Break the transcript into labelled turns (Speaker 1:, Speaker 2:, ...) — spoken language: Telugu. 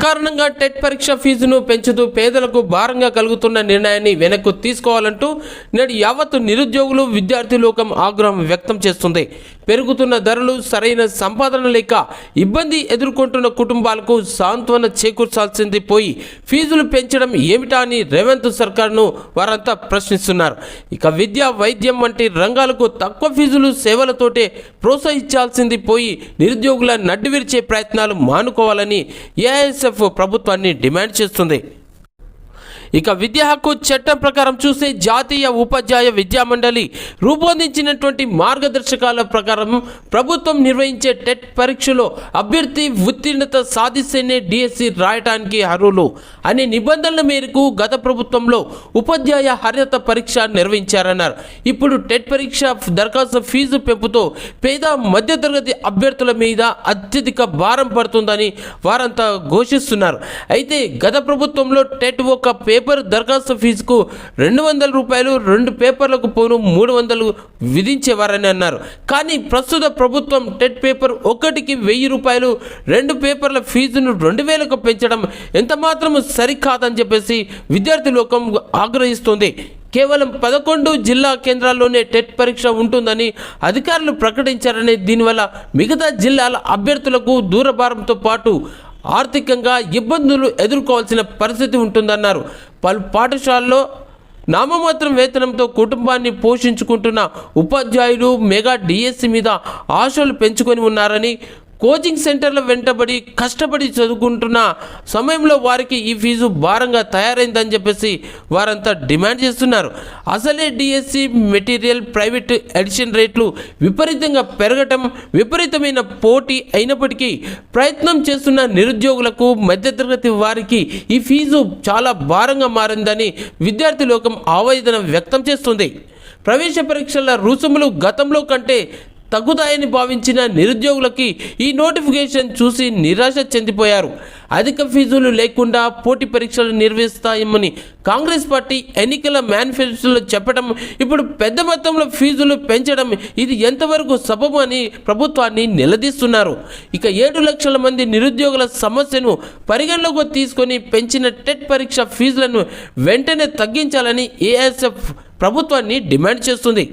Speaker 1: అకారణంగా టెట్ పరీక్ష ఫీజును పెంచుతూ పేదలకు భారంగా కలుగుతున్న నిర్ణయాన్ని వెనక్కు తీసుకోవాలంటూ నేడు యావత్తు నిరుద్యోగులు విద్యార్థి లోకం ఆగ్రహం వ్యక్తం చేస్తుంది. పెరుగుతున్న ధరలు సరైన సంపాదన లేక ఇబ్బంది ఎదుర్కొంటున్న కుటుంబాలకు సాంత్వన చేకూర్చాల్సింది పోయి ఫీజులు పెంచడం ఏమిటా అని రేవంత్ సర్కార్ను వారంతా ప్రశ్నిస్తున్నారు. ఇక విద్య వైద్యం వంటి రంగాలకు తక్కువ ఫీజులు సేవలతోటే ప్రోత్సహించాల్సింది పోయి నిరుద్యోగుల నడ్డు విరిచే ప్రయత్నాలు మానుకోవాలని ఏఐఎస్ఎఫ్ ప్రభుత్వాన్ని డిమాండ్ చేస్తుంది. ఇక విద్యా హక్కు చట్టం ప్రకారం చూస్తే జాతీయ ఉపాధ్యాయ విద్యా మండలి రూపొందించినటువంటి మార్గదర్శకాల ప్రకారం ప్రభుత్వం నిర్వహించే టెట్ పరీక్షలో అభ్యర్థి ఉత్తీర్ణత సాధిస్తేనే డిఎస్సి రాయటానికి అర్హులు అనే నిబంధనల మేరకు గత ప్రభుత్వంలో ఉపాధ్యాయ అర్హత పరీక్ష నిర్వహించారన్నారు. ఇప్పుడు టెట్ పరీక్ష దరఖాస్తు ఫీజు పెంపుతో పేద మధ్యతరగతి అభ్యర్థుల మీద అత్యధిక భారం పడుతుందని వారంతా ఘోషిస్తున్నారు. అయితే గత ప్రభుత్వంలో టెట్ ఒక పేపర్ పేపర్ దరఖాస్తు ఫీజుకు రెండు వందల రూపాయలు రెండు పేపర్లకు పోను మూడు వందలు విధించేవారని అన్నారు. కానీ ప్రస్తుత ప్రభుత్వం టెట్ పేపర్ ఒకటికి వెయ్యి రూపాయలు రెండు పేపర్ల ఫీజును రెండు వేలకు పెంచడం ఎంత మాత్రం సరికాదని చెప్పేసి విద్యార్థి లోకం ఆగ్రహిస్తుంది. కేవలం పదకొండు జిల్లా కేంద్రాల్లోనే టెట్ పరీక్ష ఉంటుందని అధికారులు ప్రకటించారని దీనివల్ల మిగతా జిల్లాల అభ్యర్థులకు దూరభారంతో పాటు ఆర్థికంగా ఇబ్బందులు ఎదుర్కోవాల్సిన పరిస్థితి ఉంటుందన్నారు. పలు పాఠశాలలో నామమాత్రం వేతనంతో కుటుంబాన్ని పోషించుకుంటున్న ఉపాధ్యాయులు మెగా డిఎస్సి మీద ఆశలు పెంచుకొని ఉన్నారని కోచింగ్ సెంటర్ల వెంటబడి కష్టపడి చదువుకుంటున్న సమయంలో వారికి ఈ ఫీజు భారంగా తయారైందని చెప్పేసి వారంతా డిమాండ్ చేస్తున్నారు. అసలే డిఎస్సి మెటీరియల్ ప్రైవేట్ ఎడిషన్ రేట్లు విపరీతంగా పెరగటం విపరీతమైన పోటీ అయినప్పటికీ ప్రయత్నం చేస్తున్న నిరుద్యోగులకు మధ్యతరగతి వారికి ఈ ఫీజు చాలా భారంగా మారిందని విద్యార్థి లోకం ఆవేదన వ్యక్తం చేస్తుంది. ప్రవేశ పరీక్షల రుసుములు గతంలో కంటే తగ్గుతాయని భావించిన నిరుద్యోగులకి ఈ నోటిఫికేషన్ చూసి నిరాశ చెందిపోయారు. అధిక ఫీజులు లేకుండా పోటీ పరీక్షలు నిర్వహిస్తాయమని కాంగ్రెస్ పార్టీ ఎన్నికల మేనిఫెస్టోలో చెప్పడం ఇప్పుడు పెద్ద మొత్తంలో ఫీజులు పెంచడం ఇది ఎంతవరకు సబబు అని ప్రభుత్వాన్ని నిలదీస్తున్నారు. ఇక ఏడు లక్షల మంది నిరుద్యోగుల సమస్యను పరిగణలోకి తీసుకొని పెంచిన టెట్ పరీక్ష ఫీజులను వెంటనే తగ్గించాలని ఏఎస్ఎఫ్ ప్రభుత్వాన్ని డిమాండ్ చేస్తుంది.